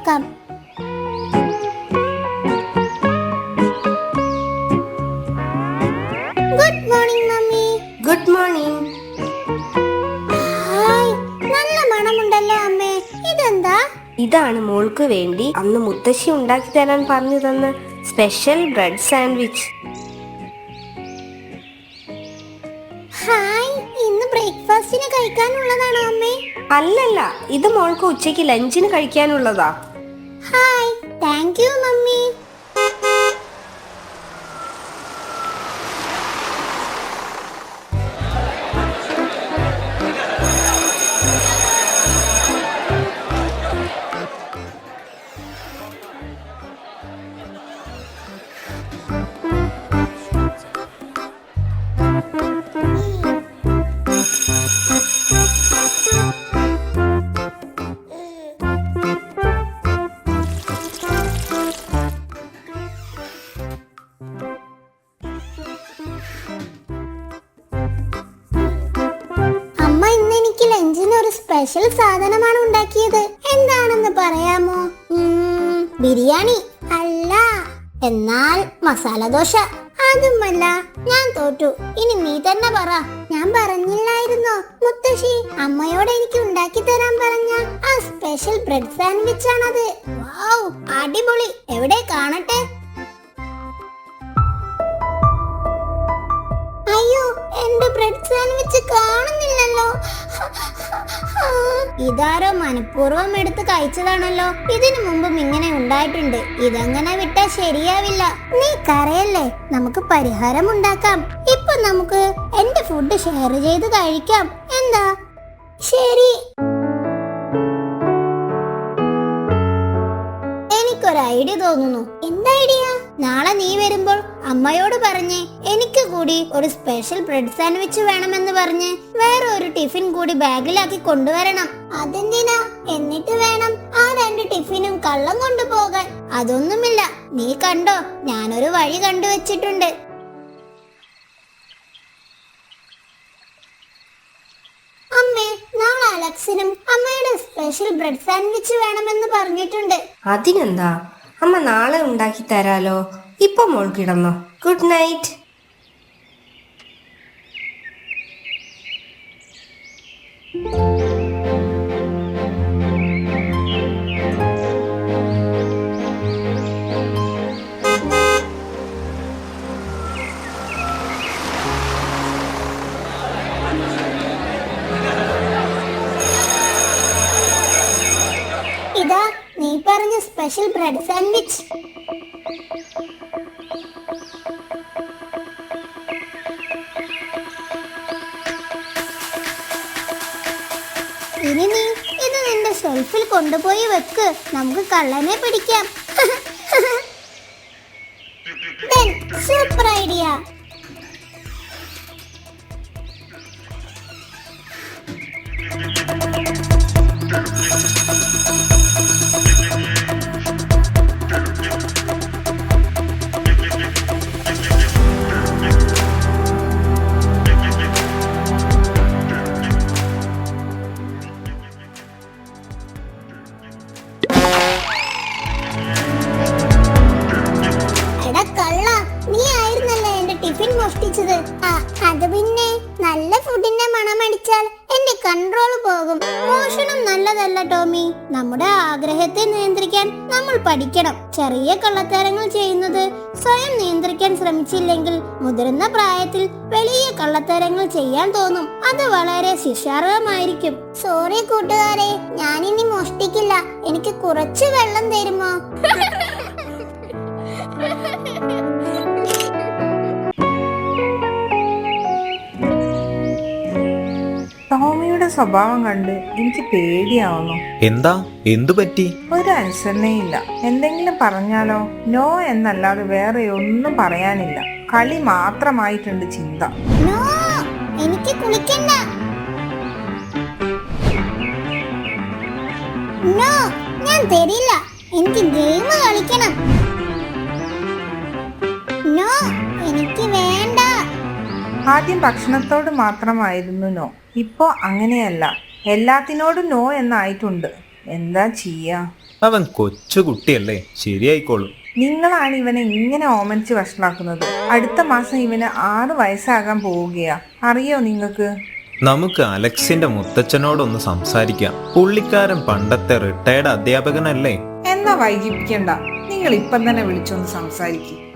നോക്കാം. Good morning mummy good morning നല്ല മണമുണ്ടല്ലോ അമ്മേ? ഇതെന്താ? ഇതാണ് മോൾക്ക് വേണ്ടി അന്ന് മുത്തശ്ശി ഉണ്ടാക്കി തരാൻ പറഞ്ഞു തന്ന സ്പെഷ്യൽ ബ്രെഡ് സാൻഡ്വിച്ച് ഹായ് ഇന്ന് ബ്രേക്ക്ഫാസ്റ്റിന് കഴിക്കാനുള്ളതാണോ അമ്മേ? അല്ലല്ല ഇത് മോൾക്ക് ഉച്ചയ്ക്ക് ലഞ്ചിന് കഴിക്കാനുള്ളതാ. Hi thank you mummy special സാധനമാണ് ഉണ്ടാക്കിയത്. എന്താണെന്ന് പറയാമോ? ബിരിയാണി അല്ല. എന്നാൽ മസാല ദോശ. അതുമല്ല ഞാൻ തോറ്റു. ഇനി നീ തന്നെ പറ. ഞാൻ പറഞ്ഞില്ലായിരുന്നോ? മുത്തശ്ശി അമ്മയോട് എനിക്ക് ഉണ്ടാക്കി തരാൻ പറഞ്ഞ ആ സ്പെഷ്യൽ ബ്രെഡ് സാൻഡ്വിച്ച് ആണത് അടിപൊളി. എവിടെ കാണട്ടെ? ബ്രെഡ് വെച്ച് കാണുന്നില്ലല്ലോ. ഇതാരോ മനഃപൂർവം എടുത്ത് കഴിച്ചതാണല്ലോ. ഇതിനു മുമ്പും ഇങ്ങനെ ഉണ്ടായിട്ടുണ്ട്. ഇതങ്ങനെ വിട്ടാ ശരിയാവില്ല. നീ കരയല്ലേ? നമുക്ക് പരിഹാരം ഉണ്ടാക്കാം. ഇപ്പൊ നമുക്ക് എന്റെ ഫുഡ് ഷെയർ ചെയ്ത് കഴിക്കാം. എന്താ? ശരി. എനിക്കൊരു ഐഡിയ തോന്നുന്നു. എന്താ ഐഡിയ? നാളെ നീ വരുമ്പോൾ അമ്മയോട് പറഞ്ഞ് എനിക്ക് കൂടി ഒരു സ്പെഷ്യൽ ബ്രെഡ് സാൻഡ്വിച്ച് വേണമെന്ന് പറഞ്ഞ് വേറെ ഒരു ടിഫിൻ കൂടി ബാഗിലാക്കി കൊണ്ടുവരണം. അതെന്തിനാ? എന്നിട്ട് വേണം ആ രണ്ട് ടിഫിനും കള്ളം കൊണ്ടുപോകാൻ. അതൊന്നുമില്ല. നീ കണ്ടോ? ഞാനൊരു വഴി കണ്ടുവച്ചിട്ടുണ്ട്. അമ്മേ നാളെ അലക്സിനും അമ്മയുടെ സ്പെഷ്യൽ ബ്രെഡ് സാൻഡ്വിച്ച് വേണമെന്ന് പറഞ്ഞിട്ടുണ്ട്. അതിനെന്താ? അമ്മ നാളെ ഉണ്ടാക്കി തരാലോ. ഇപ്പൊ മോൾ കിടന്നോ. Good night special bread sandwich ഇനി നീ ഇത് നിന്റെ ഷെൽഫിൽ കൊണ്ടുപോയി വെക്ക്. നമുക്ക് കള്ളനെ പിടിക്കാം. സൂപ്പർ ഐഡിയ നമ്മൾ പഠിക്കണം. ചെറിയ കള്ളത്തരങ്ങൾ ചെയ്യുന്നത് സ്വയം നിയന്ത്രിക്കാൻ ശ്രമിച്ചില്ലെങ്കിൽ മുതിർന്ന പ്രായത്തിൽ വലിയ കള്ളത്തരങ്ങൾ ചെയ്യാൻ തോന്നും. അത് വളരെ ശിക്ഷാർഹമായിരിക്കും. സോറി കൂട്ടുകാരെ ഞാനിനി മോഷ്ടിക്കില്ല. എനിക്ക് കുറച്ച് വെള്ളം തരുമോ? ടോമിയുടെ സ്വഭാവം കണ്ട് എനിക്ക് പേടിയാവുന്നു. എന്താ? എന്തു പറ്റി? ഒരു അനുസരണയില്ല എന്തെങ്കിലും പറഞ്ഞാലോ? നോ എന്നല്ലാതെ വേറെ ഒന്നും പറയാനില്ല. കളി മാത്രമായിട്ടുണ്ട് ചിന്ത. നോ! എനിക്ക് കുളിക്കണ്ട. ഞാൻ തരില്ല. എനിക്ക് ഗെയിം കളിക്കണം. നോ! ആദ്യം ഭക്ഷണത്തോട് മാത്രമായിരുന്നു നോ. ഇപ്പോ അങ്ങനെയല്ല. എല്ലാത്തിനോടും നോ എന്നായിട്ടുണ്ട്. എന്താ ചെയ്യാ? അവൻ കൊച്ചു കുട്ടിയല്ലേ. ശരിയായിക്കോളും. നിങ്ങളാണ് ഇവനെ ഇങ്ങനെ ഓമനിച്ച് വഷളാക്കുന്നത്. അടുത്ത മാസം ഇവന് ആറ് വയസ്സാകാൻ പോവുകയാ. അറിയോ നിങ്ങൾക്ക്? നമുക്ക് അലക്സിന്റെ മുത്തച്ഛനോടൊന്ന് സംസാരിക്കാം. പുള്ളിക്കാരൻ പണ്ടത്തെ റിട്ടയർഡ് അധ്യാപകനല്ലേ? എന്നാ വൈകിപ്പിക്കണ്ട. നിങ്ങൾ ഇപ്പം തന്നെ വിളിച്ചൊന്ന് സംസാരിക്കും.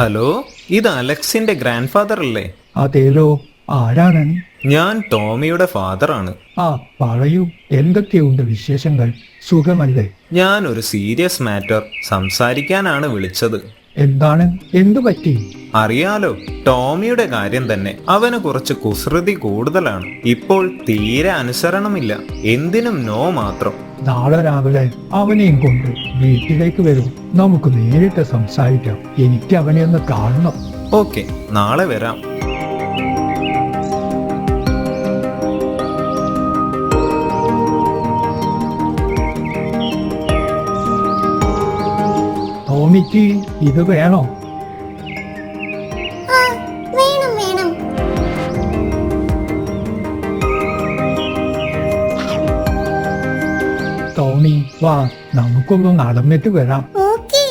ഹലോ ഇത് അലക്സിന്റെ ഗ്രാൻഡ് ഫാദർ അല്ലേ? അതേലോ ആരാണ്? ഞാൻ ടോമിയുടെ ഫാദർ ആണ് ആ പറയൂ എന്തൊക്കെയുണ്ട് വിശേഷങ്ങൾ? സുഖമല്ലേ? ഞാൻ ഒരു സീരിയസ് മാറ്റർ സംസാരിക്കാനാണ് വിളിച്ചത്. എന്താണ്? എന്തു പറ്റി? അറിയാലോ ടോമിയുടെ കാര്യം തന്നെ അവന് കുറച്ച് കുസൃതി കൂടുതലാണ്. ഇപ്പോൾ തീരെ അനുസരണമില്ല. എന്തിനും നോ മാത്രം. നാളെ രാവിലെ അവനെയും കൊണ്ട് വീട്ടിലേക്ക് വരും. നമുക്ക് നേരിട്ട് സംസാരിക്കാം. എനിക്ക് അവനെ ഒന്ന് കാണണം. ഓക്കെ നാളെ വരാം. ടോമിക്ക് ഇത് വേണോ? വേണം വേണം. ടോണി വാ നമുക്കൊന്ന് നടന്നിട്ട് വരാം. ഓക്കേ.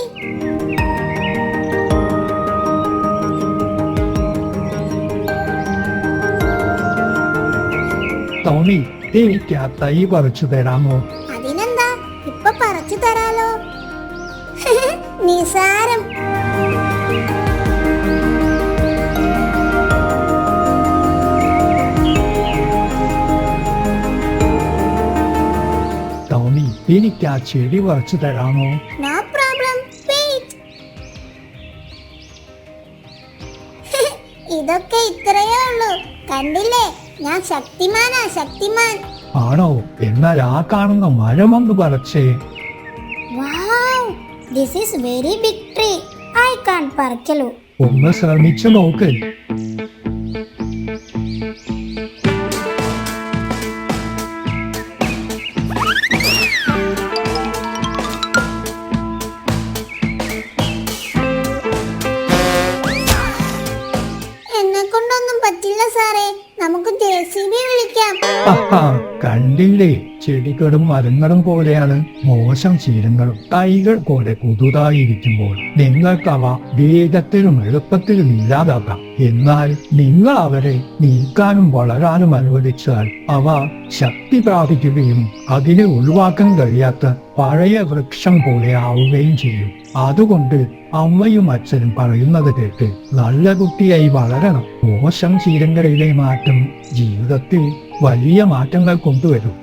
ടോണി എനിക്ക് ആ തൈ പറിച്ചു തരാമോ? എനിക്ക് ആ ചെടി പറിച്ചു തരാമോ? നോ പ്രോബ്ലം വെയിറ്റ് ഇതൊക്കെ ഇത്രയേ ഉള്ളൂ. കണ്ടില്ലേ? ഞാൻ ശക്തിമാനാ ശക്തിമാൻ. ആണോ? എന്നാൽ ആ കാണുന്ന മരം ഒന്ന് wow this is very big tree I can പറിക്കലു. ഒന്ന് ശ്രമിച്ചു നോക്ക്. ചെടികളും മരങ്ങളും പോലെയാണ് മോശം ശീലങ്ങളും. കൈകൾ പോലെ പുതുതായിരിക്കുമ്പോൾ അവ വേഗത്തിലും എളുപ്പത്തിലും ഇല്ലാതാക്കാം. എന്നാൽ നിങ്ങൾ അവരെ നീക്കാനും വളരാനും അനുവദിച്ചാൽ അവ ശക്തി പ്രാപിക്കുകയും അതിനെ ഒഴിവാക്കാൻ കഴിയാത്ത പഴയ വൃക്ഷം പോലെ ആവുകയും ചെയ്യും. അതുകൊണ്ട് അമ്മയും അച്ഛനും പറയുന്നത് കേട്ട് നല്ല കുട്ടിയായി വളരണം. മോശം ശീലങ്ങളിലെ മാറ്റം ജീവിതത്തിൽ വലിയ മാറ്റങ്ങൾ കൊണ്ടുവരും.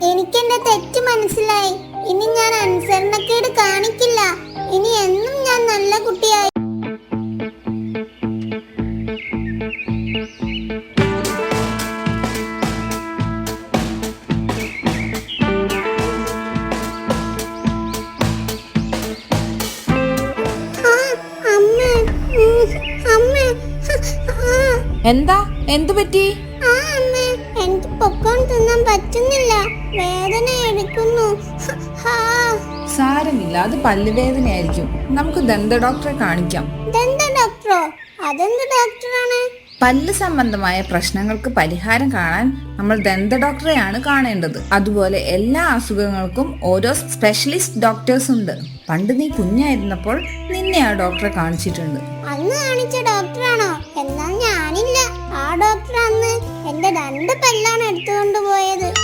എന്താ? എന്തു പറ്റി? എനിക്ക് പൊക്കോൺ തിന്നാൻ പറ്റുന്നില്ല. വേദന എടുക്കുന്നു. സാരമില്ല അത് പല്ലുവേദന ആയിരിക്കും നമുക്ക് ദന്ത ഡോക്ടറെ കാണിക്കാം. ദന്ത ഡോക്ടറോ? അതെന്ത് ഡോക്ടറാണ്? പല്ല് സംബന്ധമായ പ്രശ്നങ്ങൾക്ക് പരിഹാരം കാണാൻ നമ്മൾ ദന്ത ഡോക്ടറെയാണ് കാണേണ്ടത്. അതുപോലെ എല്ലാ അസുഖങ്ങൾക്കും ഓരോ സ്പെഷ്യലിസ്റ്റ് ഡോക്ടേഴ്സ് ഉണ്ട്. പണ്ട് നീ കുഞ്ഞായിരുന്നപ്പോൾ നിന്നെ ആ ഡോക്ടറെ കാണിച്ചിട്ടുണ്ട്. അന്ന് കാണിച്ച ഡോക്ടറാണോ? എന്നാൽ ഡോക്ടർ അന്ന് എന്റെ രണ്ട് പല്ലാണ് എടുത്തുകൊണ്ട് പോയത്.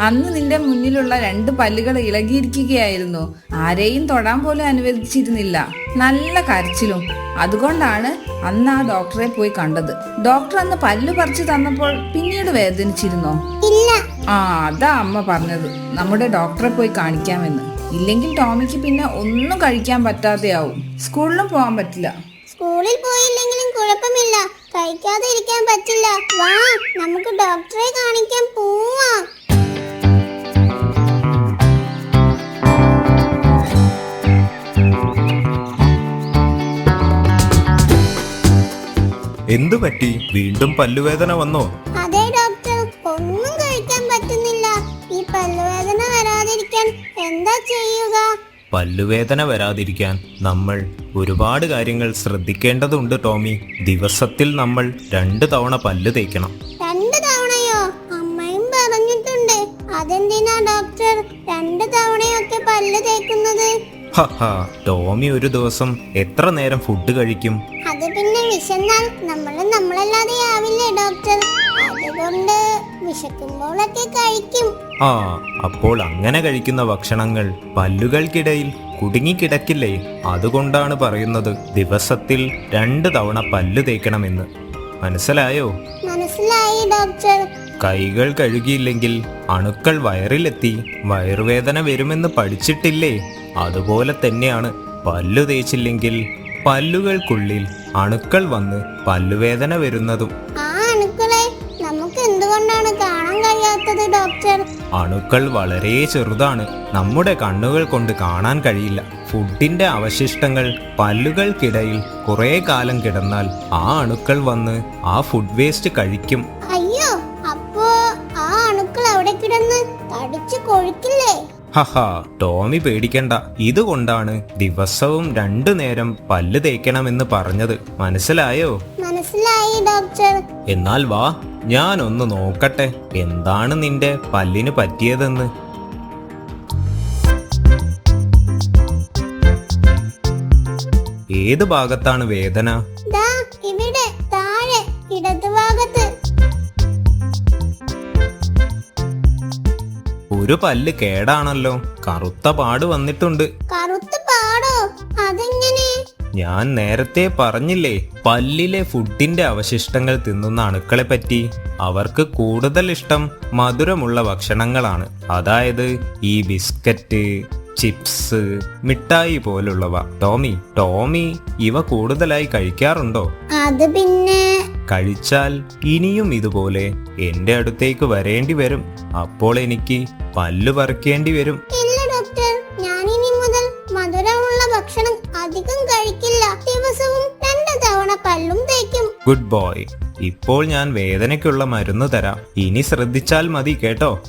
അന്ന് നിന്റെ മുന്നിലുള്ള രണ്ട് പല്ലുകൾ ഇളകിയിരിക്കുകയായിരുന്നു. ആരെയും തൊടാൻ പോലും അനുവദിച്ചിരുന്നില്ല. നല്ല കരച്ചിലും. അതുകൊണ്ടാണ് അന്ന് ആ ഡോക്ടറെ പോയി കണ്ടത്. ഡോക്ടർ അന്ന് പല്ല് പറിച്ചു തന്നപ്പോൾ പിന്നീട് വേദനിച്ചിരുന്നോ? ഇല്ല. ആ അതാ അമ്മ പറഞ്ഞത്. നമ്മുടെ ഡോക്ടറെ പോയി കാണിക്കാമെന്ന്. ഇല്ലെങ്കിൽ ടോമിക്ക് പിന്നെ ഒന്നും കഴിക്കാൻ പറ്റാതെയാവും. സ്കൂളിലും പോകാൻ പറ്റില്ല. സ്കൂളിൽ പോയില്ലെങ്കിലും കുഴപ്പമില്ല. കഴിക്കാതെ ഇരിക്കാൻ പറ്റില്ല. വാ നമുക്ക് ഡോക്ടറെ കാണിക്കാൻ പോവാം. എന്തു പറ്റി വീണ്ടും പല്ലുവേദന വന്നോ? പല്ലുവേദന വരാതിരിക്കാൻ നമ്മൾ ഒരുപാട് കാര്യങ്ങൾ ശ്രദ്ധിക്കേണ്ടതുണ്ട് ടോമി. ദിവസത്തിൽ നമ്മൾ രണ്ട് തവണ പല്ല് തേക്കണം. രണ്ട് തവണയോ? അമ്മയും പറഞ്ഞിട്ടുണ്ട്. അതെന്തിനാ ഡോക്ടർ രണ്ട് തവണയൊക്കെ പല്ല് തേക്കുന്നത്? ടോമി ഒരു ദിവസം എത്ര നേരം ഫുഡ് കഴിക്കും? അത് പിന്നെ വിശന്നാൽ നമ്മൾ നമ്മളല്ലാതെ ആവില്ലേ ഡോക്ടർ? അതുകൊണ്ട് വിശക്കുമ്പോഴൊക്കെ കഴിക്കും. ആ അപ്പോൾ അങ്ങനെ കഴിക്കുന്ന ഭക്ഷണങ്ങൾ പല്ലുകൾക്കിടയിൽ കുടുങ്ങിക്കിടക്കില്ലേ? അതുകൊണ്ടാണ് പറയുന്നത് ദിവസത്തിൽ രണ്ട് തവണ പല്ല് തേക്കണമെന്ന്. മനസ്സിലായോ? മനസ്സിലായി ഡോക്ടർ. കൈകൾ കഴുകിയില്ലെങ്കിൽ അണുക്കൾ വയറിലെത്തി വയറുവേദന വരുമെന്ന് പഠിച്ചിട്ടില്ലേ? അതുപോലെ തന്നെയാണ് പല്ലു തേച്ചില്ലെങ്കിൽ പല്ലുകൾക്കുള്ളിൽ അണുക്കൾ വന്ന് പല്ലുവേദന വരുന്നതും. ആ എന്തുകൊണ്ടാണ് കാണാൻ കഴിയാത്തത് ഡോക്ടർ അണുക്കൾ വളരെ ചെറുതാണ്. നമ്മുടെ കണ്ണുകൾ കൊണ്ട് കാണാൻ കഴിയില്ല. ഫുഡിന്റെ അവശിഷ്ടങ്ങൾ പല്ലുകൾക്കിടയിൽ കുറെ കാലം കിടന്നാൽ ആ അണുക്കൾ വന്ന് ആ ഫുഡ് വേസ്റ്റ് കഴിക്കും. അയ്യോ അപ്പോ ആ അണുക്കൾ അവിടെ കിടന്ന് തടിച്ചു കൊഴുക്കില്ലേ? ഹഹാ ടോമി പേടിക്കണ്ട. ഇതുകൊണ്ടാണ് ദിവസവും രണ്ടു നേരം പല്ല് തേക്കണമെന്ന് പറഞ്ഞത്. മനസ്സിലായോ? മനസ്സിലായി ഡോക്ടർ എന്നാൽ വാ ഞാനൊന്ന് നോക്കട്ടെ എന്താണ് നിന്റെ പല്ലിന് പറ്റിയതെന്ന്? ഏത് ഭാഗത്താണ് വേദന? ഇവിടെ താഴെ ഇടതുഭാഗത്ത് ഒരു പല്ല് കേടാണല്ലോ. കറുത്ത പാട് വന്നിട്ടുണ്ട്. കറുത്ത ഞാൻ നേരത്തെ പറഞ്ഞില്ലേ പല്ലിലെ ഫുഡിന്റെ അവശിഷ്ടങ്ങൾ തിന്നുന്ന അണുക്കളെ പറ്റി അവർക്ക് കൂടുതൽ ഇഷ്ടം മധുരമുള്ള ഭക്ഷണങ്ങളാണ്. അതായത് ഈ ബിസ്ക്കറ്റ് ചിപ്സ് മിഠായി പോലുള്ളവ. ടോമി ടോമി ഇവ കൂടുതലായി കഴിക്കാറുണ്ടോ? അത് പിന്നെ കഴിച്ചാൽ ഇനിയും ഇതുപോലെ എന്റെ അടുത്തേക്ക് വരേണ്ടി വരും. അപ്പോൾ എനിക്ക് പല്ല് പറിക്കേണ്ടി വരും. Good boy. ഇപ്പോൾ ഞാൻ വേദനയ്ക്കുള്ള മരുന്ന് തരാം. ഇനി ശ്രദ്ധിച്ചാൽ മതി കേട്ടോ?